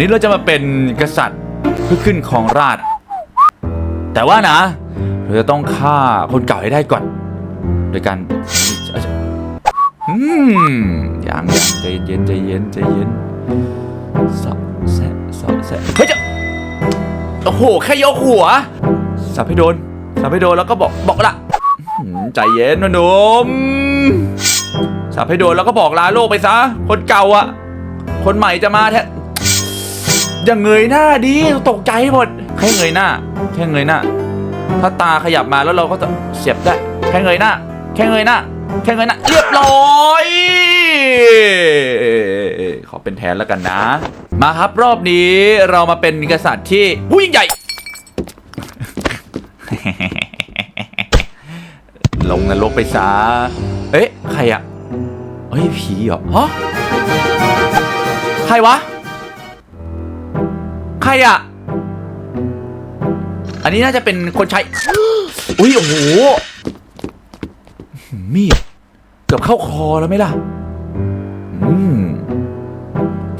นี่เราจะมาเป็นกษัตริย์เพื่อขึ้นครองราชแต่ว่านะ เราจะต้องฆ่าคนเก่าให้ได้ก่อน โดยการอืมอย่างใจเย็นใจเย็นใจเย็นสอดแสะสอดแสะเฮ้ยจะโอ้โหแค่ยกหัวสับให้โดนสับให้โดนแล้วก็บอกบอกละใจเย็นนะหนุ่มสับให้โดนแล้วก็บอกลาโลกไปซะ คนเก่าอะคนใหม่จะมาแทน อย่างเงยหน้าดิตกใจหมดแค่เงยหน้า แค่เงยหน้า ถ้าตาขยับมาแล้วเราก็จะเสียบได้ แค่เงยหน้า แค่เงยหน้า แค่เงยหน้า เรียบร้อยขอเป็นแทนแล้วกันนะ มาครับรอบนี้เรามาเป็นกษัตริย์ที่ผู้ยิ่งใหญ่ ลงนรกไปซะเอ๊ะ ใครอะเฮ้ยผีเหรอฮะใครวะ ใครอะอันนี้น่าจะเป็นคนใช้ อุ้ยโอ้โห มีด เกือบเข้าคอแล้วไหมล่ะ อืม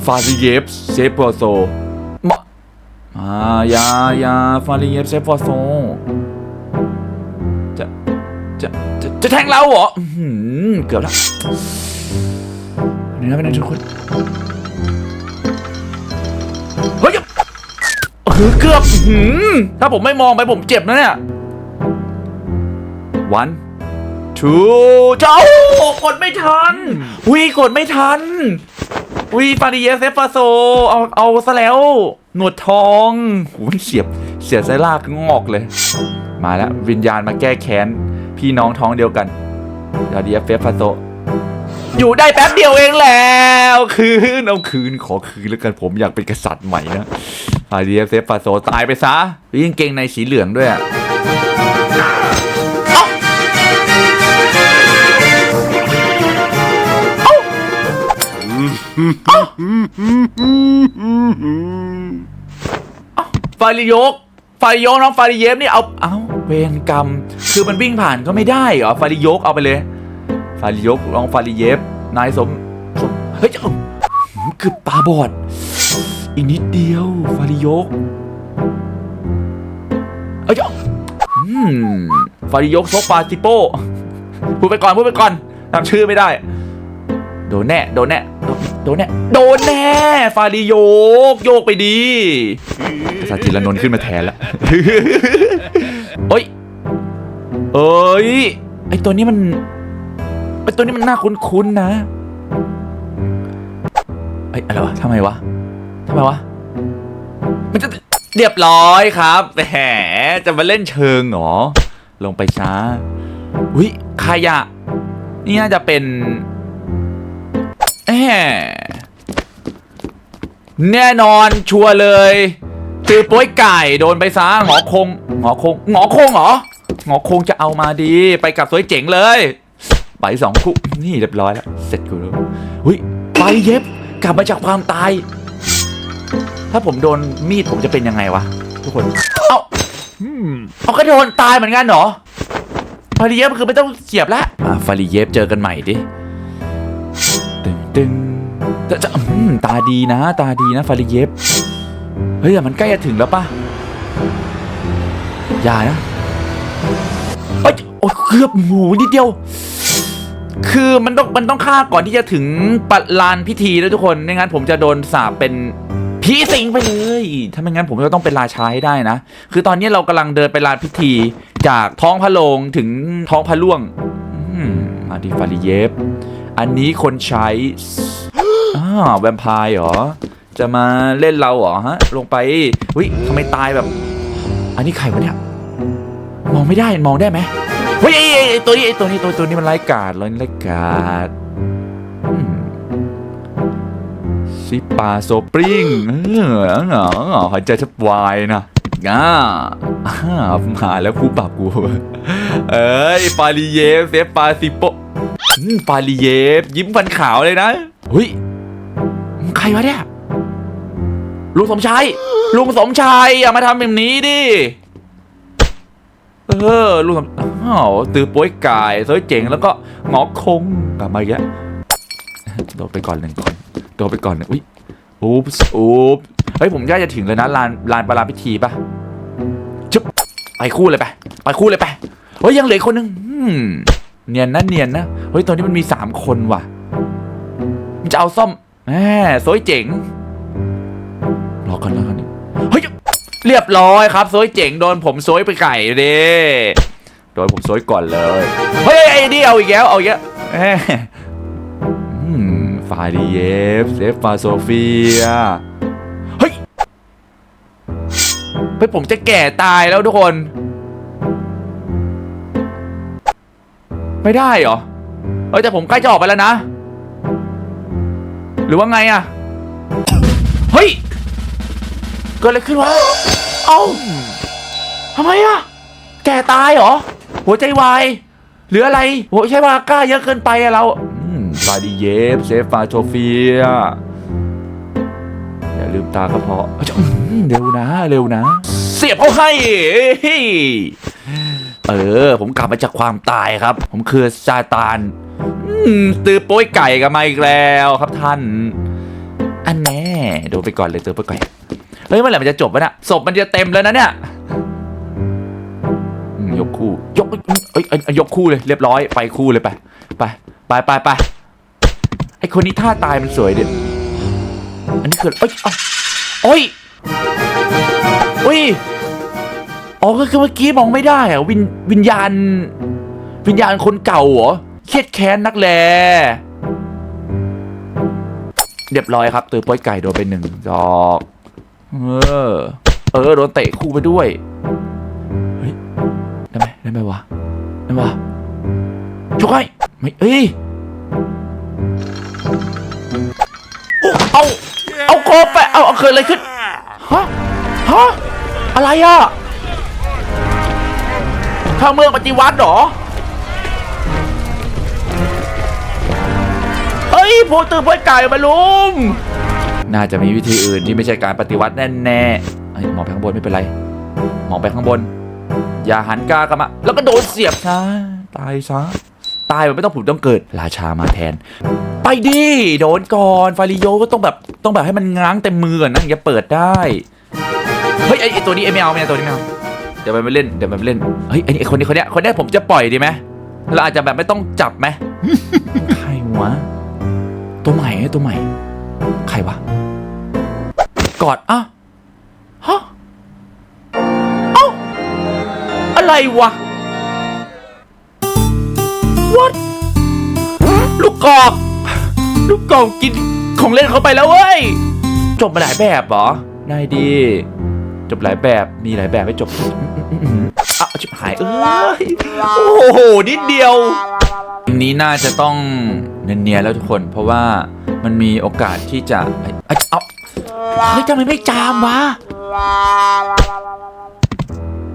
ฟาริเยฟเซฟโโซมาอ่ายายาฟาริเยฟเซฟโโซ จะ จะ จะจะแทงเราเหรอ อื้อหือเกือบแล้วนี่นะเป็นไงทุกคน เออเกือบอื้อหือถ้าผมไม่มองไปผมเจ็บนะเนี่ย one two เจ้ากดไม่ทันวีกดไม่ทันวีฟาดิเยสเซฟาโซ เอาเอาซะแล้ว หนวดทองโหเสียบเสียบไซลากงอกเลย มาแล้ว วิญญาณมาแก้แค้น พี่น้องท้องเดียวกันฟาดิเยสเซฟาโซ อยู่ได้แป๊บเดียวเองแล้วคืนเอาคืนขอคืนแล้วกันผมอยากเป็นกษัตริย์ใหม่นะฟาดิเยเซฟาโซตายไปซะยิ่งเก่งในสีเหลืองด้วยอะฟาริโยกฟาริโยกน้องฟาริเยฟนี่เอา เอาเวรกรรม คือมันวิ่งผ่านก็ไม่ได้เหรอ ฟาริโยกเอาไปเลย ฟาริโยกลองฟาริเยฟ นายสมสมเฮ้ยเจ้าเกือบตาบอด อีกนิดเดียว ฟาริโยกเอ้ยเจ้าอืมฟาริโยกซกฟาติโป้พูดไปก่อนพูดไปก่อนจำชื่อไม่ได้ โดนแน่ โดนแน่ โดนแน่ โดนแน่ ฟาริโยก โยกไปดีกษัตริย์จิรนนท์ขึ้นมาแทนแล้วเอ้ย เอ้ย ไอตัวนี้มัน ไอตัวนี้มันน่าคุ้นๆนะไอยอะไรวะทำไมวะทำไมวะ มันจะเรียบร้อยครับแหมจะมาเล่นเชิงเหรอ ลงไปช้าอุ้ยขยะ นี่น่าจะเป็นแหมแน่นอนชัวร์เลยคือป้ยไก่โดนไปซะหงอคงหงอคงหงอคงเหรอหงอคงจะเอามาดี ไปกับสวยเจ๋งเลย ไปสองคู่นี่เรียบร้อยแล้ว เสร็จกูแล้วหุ้ยไปเย็บกลับมาจากความตาย ถ้าผมโดนมีดผมจะเป็นยังไงวะ ทุกคน เอ้าเอาก็โดนตายเหมือนกันเหรอฟาริเยฟคือไม่ต้องเสียบและมาฟาริเยฟเจอกันใหม่ดิตึงตึงจะจะตาดีนะ ตาดีนะฟาริเยฟเฮ้ยแต่มันใกล้จะถึงแล้วปะอย่านะเอ้โอ้ยเกือบหมูนิดเดียว คือมันต้องมันต้องฆ่าก่อนที่จะถึงปัลานพิธีแล้วทุกคนไม่งั้นผมจะโดนสาปเป็นผีสิงไปเลยถ้าไม่งั้นผมจะต้องเป็นราชาให้ได้นะ คือตอนนี้เรากำลังเดินไปลานพิธีจากท้องพระโรงถึงท้องพระล่วงอมาดิฟาริเยฟ อันนี้คนใช้อ่าแวมไพร์เหรอ จะมาเล่นเราเหรอฮะ ลงไปวิทำไมตายแบบ อันนี้ใครวะเนี่ย มองไม่ได้ มองได้ไหม เฮ้ยไอ้ไอ้ตัวนี้ไอ้ตัวนี้ตัวตัวนี้มันไร้กาดเลยไร้กาดซิปาโซปริงเออเออเออหายใจแทบวายนะอ่าอ่ามาแล้วคู่ปรับกู เอ้ยปาลิเยฟเซฟปาซิโปปาลิเยฟยิ้มฟันขาวเลยนะเฮ้ยมึงใครวะเนี่ยลุงสมชายลุงสมชายอย่ามาทำแบบนี้ดิ เออลุงสมอ้าวตือโป้ยกายสวยเจ๋งแล้วก็หงอคงกลับมาอีกแล้วโดดไปก่อนหนึ่งคนโดดไปก่อนหนึ่งอุ้ยอุ๊บอุ๊บเฮ้ยผมใกล้จะถึงเลยนะลานลานประลาพิธีปะจุ๊บไปคู่เลยไปไปคู่เลยไปเฮ้ยยังเหลือคนหนึงเนียนนะเนียนนะเฮ้ยตอนนี้มันมีสามคนว่ะจะเอาซ่อมแหมสวยเจ๋งรอก่อนรอก่อน เรียบร้อยครับสวยเจ๋งโดนผมสวยไปไก่เด้โดนผมสวยก่อนเลย เฮ้ยไอ้นี่เอาอีกแล้วเอาอีกแล้วแหมอืมฟาดีเอฟเซฟฟาโซเฟีย เฮ้ยเฮ้ยผมจะแก่ตายแล้วทุกคน ไม่ได้เหรอเฮ้ยแต่ผมใกล้จะออกไปแล้วนะ หรือว่าไงอะ เกิดอะไรขึ้นวะ เอ้าทำไมอะแก่ตายเหรอ หัวใจวายหรืออะไรหัวใจวายกล้าเยอะเกินไปอะเราอืมฟาดีเยฟเซฟฟาโชเฟียอย่าลืมตากระเพาะเอ้ยจะอื้อหือเร็วนะ เร็วนะ เสียบเขาให้เฮ้ยเออ ผมกลับมาจากความตายครับ ผมคือซาตานอืมตือโป้ยไก่กันมาอีกแล้วครับท่าน อันแน่โดนไปก่อนเลยตือโป้ยไก่ เฮ้ยเมื่อไหร่มันจะจบวะเนี่ยศพมันจะเต็มแล้วนะเนี่ยยกคู่ยกเอ้ยยกคู่เลยเรียบร้อยไปคู่เลยไปไปไปไปไปไอคนนี้ท่าตายมันสวยเด็ดอันนี้คือเอ้ยเอ้าโอ้ยอ๋อก็คือเมื่อกี้มองไม่ได้อะวิญวิญญาณ วิญญาณคนเก่าเหรอเครียดแค้นนักแลเรียบร้อยครับตือป้อยไก่โดนไปหนึ่งดอก เออ เออ โดนเตะคู่ไปด้วย เฮ้ย ได้ไหมได้ไหมวะ ได้ไหมวะช่วยไม่เอ้ยเอา เอาโคไปเอาเอาเกิดอะไรขึ้น ฮะ ฮะ อะไรอะทาเมืองปฏิวัติหรอ เฮ้ยพูดตื่นพูดไก่มาลุง น่าจะมีวิธีอื่นที่ไม่ใช่การปฏิวัติแน่ๆเอ้ยมองไปข้างบนไม่เป็นไรมองไปข้างบน อย่าหันกล้ากลับมา แล้วก็โดนเสียบซะตายซะตายแบบไม่ต้องผุดต้องเกิด ราชามาแทน ไปดิโดนก่อนฟาริโยก็ต้องแบบต้องแบบให้มันง้างเต็มมือก่อนนะถึงจะเปิดได้เฮ้ยไอตัวนี้ไอไม่เอาไม่เอาตัวนี้ไม่เอาเดี๋ยวมันไปเล่นเดี๋ยวมันไปเล่นเฮ้ยไอคนนี้คนเนี้ยคนเนี้ยผมจะปล่อยดีไหมเราอาจจะแบบไม่ต้องจับไหมใครวะตัวใหม่ไอตัวใหม่ใครวะ กอดอะฮะเอ้าอะไรวะ what ลูกกอกลูกกอกกินของเล่นเขาไปแล้วเว้ย จบมาหลายแบบเหรอได้ดี จบหลายแบบมีหลายแบบให้จบอะชิบหายเอ้ยโอ้โหนิดเดียวทีนี้น่าจะต้องเนียนๆแล้วทุกคน เพราะว่ามันมีโอกาสที่จะ เฮ้ยทำไมไม่จามวะ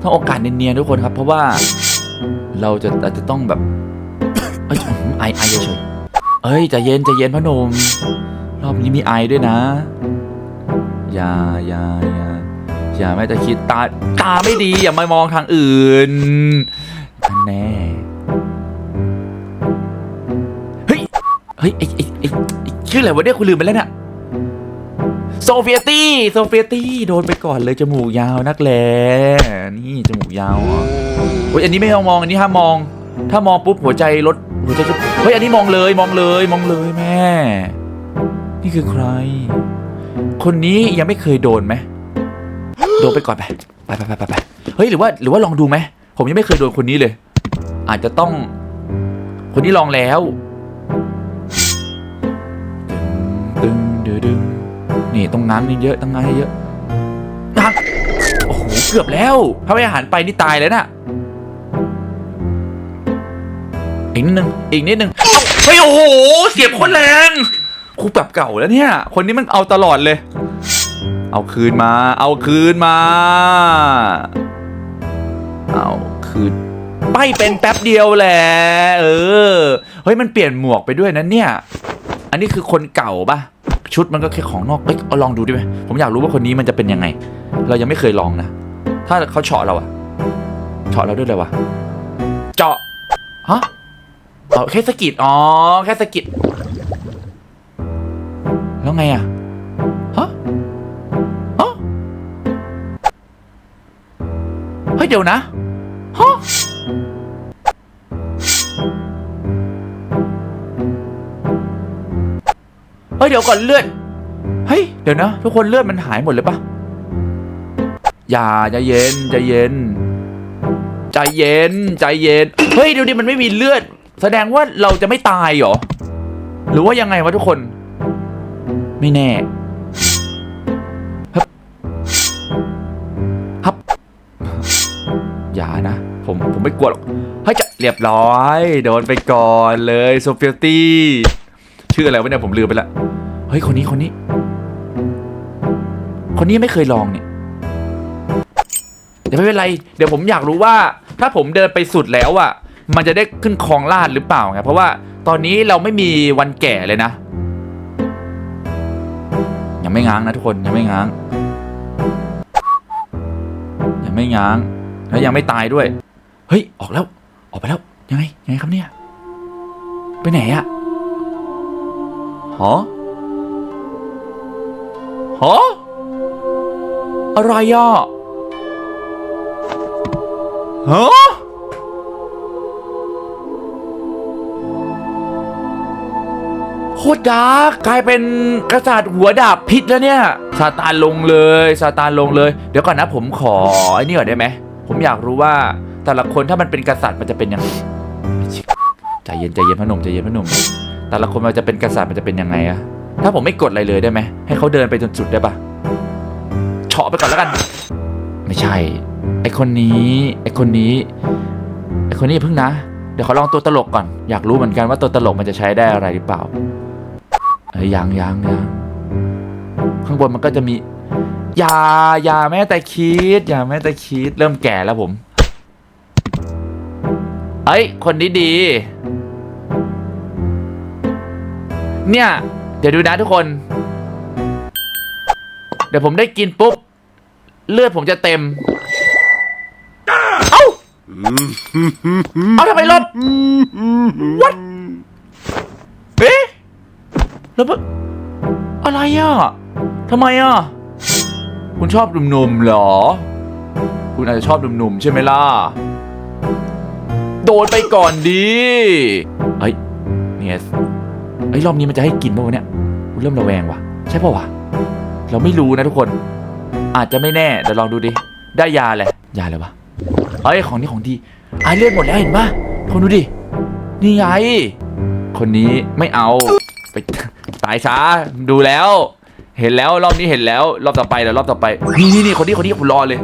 ต้องโอกาสเนียนๆทุกคนครับ เพราะว่าเราจะอาจจะต้องแบบเอ้ยอื้อหือไอไอเฉยเอ้ยใจเย็นใจเย็นพ่อหนุ่มรอบนี้มีไอด้วยนะ อย่าอย่าอย่าอย่าแม้แต่คิดตาตาไม่ดี อย่ามามองทางอื่นอันแน่เฮ้ยเฮ้ยไอ้ไอ้ไอ้ไอ้ชื่ออะไรวะเนี่ยคุณลืมไปแล้วเนี่ย โซเฟียตี้โซเฟียตี้โดนไปก่อนเลยจมูกยาวนักแลนี่จมูกยาวอะเฮ้ยอันนี้ไม่ต้องมองอันนี้ห้ามมอง ถ้ามองปุ๊บหัวใจลดหัวใจจะเฮ้ยอันนี้มองเลยมองเลยมองเลยแม่ นี่คือใคร คนนี้ยังไม่เคยโดนไหมโดนไปก่อนไปไปไปไปไปเฮ้ยหรือว่าหรือว่าลองดูไหมผมยังไม่เคยโดนคนนี้เลย อาจจะต้อง คนนี้ลองแล้ว นี่ต้องง้างนี่เยอะต้องง้างเยอะง้างโอ้โหเกือบแล้ว ถ้าไม่หันไปนี่ตายเลยน่ะอีกนิดนึงอีกนิดนึงเฮ้ยโอ้โหเสียบคนแรงครูแบบเก่าแล้วเนี่ย คนนี้มันเอาตลอดเลย เอาคืนมา เอาคืนมา เอาคืนไม่เป็นแป๊บเดียวแหละเออ เฮ้ยมันเปลี่ยนหมวกไปด้วยนะเนี่ย อันนี้คือคนเก่าปะ ชุดมันก็แค่ของนอกเอ้ยเอาลองดูดิไหมผมอยากรู้ว่าคนนี้มันจะเป็นยังไง เรายังไม่เคยลองนะ ถ้าเขาเฉาะเราอะเฉาะเราด้วยเลยวะเจาะฮะเอาแค่สกิดอ๋อแค่สกิดแล้วไงอะฮะฮะเฮ้ยเดี๋ยวนะฮะ ฮ้ยเดี๋ยวก่อนเลือดเฮ้ยเดี๋ยวนะ ทุกคนเลือดมันหายหมดเลยปะอย่าใจเย็นใจเย็น ใจเย็นใจเย็นเฮ้ยเดี๋ยวนี้มันไม่มีเลือด แสดงว่าเราจะไม่ตายเหรอหรือว่ายังไงวะทุกคน ไม่แน่ฮึบฮับอย่านะ ผมผมไม่กลัวหรอกเฮ้ยจะเรียบร้อย โดนไปก่อนเลยโซเฟียตี้ชื่ออะไรวะเนี่ยผมลืมไปละ ฮ้ยคนนี้คนนี้ คนนี้ไม่เคยลองเนี่ยเดี๋ยวไม่เป็นไร เดี๋ยวผมอยากรู้ว่า ถ้าผมเดินไปสุดแล้วอะ มันจะได้ขึ้นคลองลาดหรือเปล่าไงเพราะว่าตอนนี้เราไม่มีวันแก่เลยนะ ยังไม่ง้างนะทุกคนยังไม่ง้าง ยังไม่ง้างแล้วยังไม่ตายด้วย เฮ้ยออกแล้ว ออกไปแล้วยังไงยังไงครับเนี่ย ไปไหนอะหอ หออะไรอะฮะโคตรดาร์กกลายเป็นกษัตริย์หัวดาบพิษแล้วเนี่ยซาตานลงเลยซาตานลงเลย เดี๋ยวก่อนนะผมขอไอ้นี่ก่อนได้ไหม ผมอยากรู้ว่าแต่ละคนถ้ามันเป็นกษัตริย์มันจะเป็นยังไงใจเย็นใจเย็นพอหนุ่มใจเย็นพอหนุ่มแต่ละคนมันจะเป็นกษัตริย์มันจะเป็นยังไงอะ ถ้าผมไม่กดอะไรเลยได้ไหมให้เขาเดินไปจนสุดได้ปะเฉาะไปก่อนแล้วกัน ไม่ใช่ ไอคนนี้ไอคนนี้ไอคนนี้เพิ่งนะ เดี๋ยวขอลองตัวตลกก่อน อยากรู้เหมือนกันว่าตัวตลกมันจะใช้ได้อะไรหรือเปล่าเอ้ยยังยังยังข้างบนมันก็จะมีอย่าอย่าแม้แต่คิดอย่าแม้แต่คิด เริ่มแก่แล้วผมเอ้ย คนนี้ดี เนี่ย ดี๋ยวดูนะทุกคน เดี๋ยวผมได้กินปุ๊บ เลือดผมจะเต็ม เอ้า เอาทำไมลบ What เอ๊ะแล้วมันอะไรอะทำไมอะ คุณชอบหนุ่มๆเหรอ คุณอาจจะชอบหนุ่มๆใช่ไหมล่ะ โดนไปก่อนดี เฮ้ยเนี่ยเฮ้ยรอบนี้มันจะให้กินป่าวเนี่ย กูเริ่มระแวงว่ะ ใช่ป่าวะเราไม่รู้นะทุกคน อาจจะไม่แน่เดี๋ยวลองดูดิ ได้ยาเลยยาเลยวะเอ้ยของนี้ของดีไอเลือดหมดแล้วเห็นปะคนดูดิ นี่ไง คนนี้ไม่เอา ไปตายซะดูแล้ว เห็นแล้วรอบนี้เห็นแล้ว รอบต่อไปแล้วรอบต่อไป นี่นี่นี่คนนี้คนนี้ผมรอเลย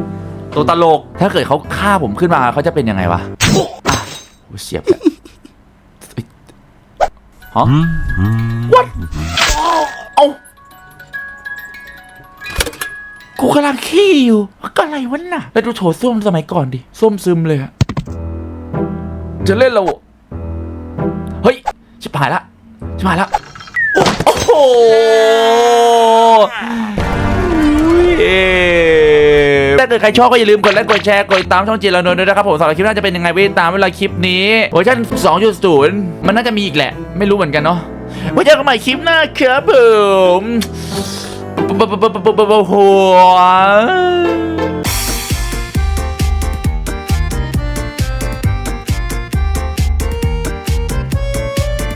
ตัวตลก ถ้าเกิดเขาฆ่าผมขึ้นมาเขาจะเป็นยังไงวะอะโอ้เสียบแล้วเอ้ยฮะ What กูกำลังขี้อยู่ก็อะไรวะน่ะ แล้วดูโถส้วมสมัยก่อนดิส้วมซึมเลยอะจะเล่นเราเฮ้ยชิบหายละชิบหายละ โอ้โหถ้าเกิดใครชอบก็อย่าลืมกดไลค์กดแชร์กดติดตามช่องจีรานนท์ด้วยนะครับผมสำหรับคลิปหน่าจะเป็นยังไงไว้ติดตามเวลาคลิปนี้เวอร์ชัน2.0 มันน่าจะมีอีกแหละ ไม่รู้เหมือนกันเนาะไว้เจอกันใหม่คลิปหน้าครับผม 不不不不不不不还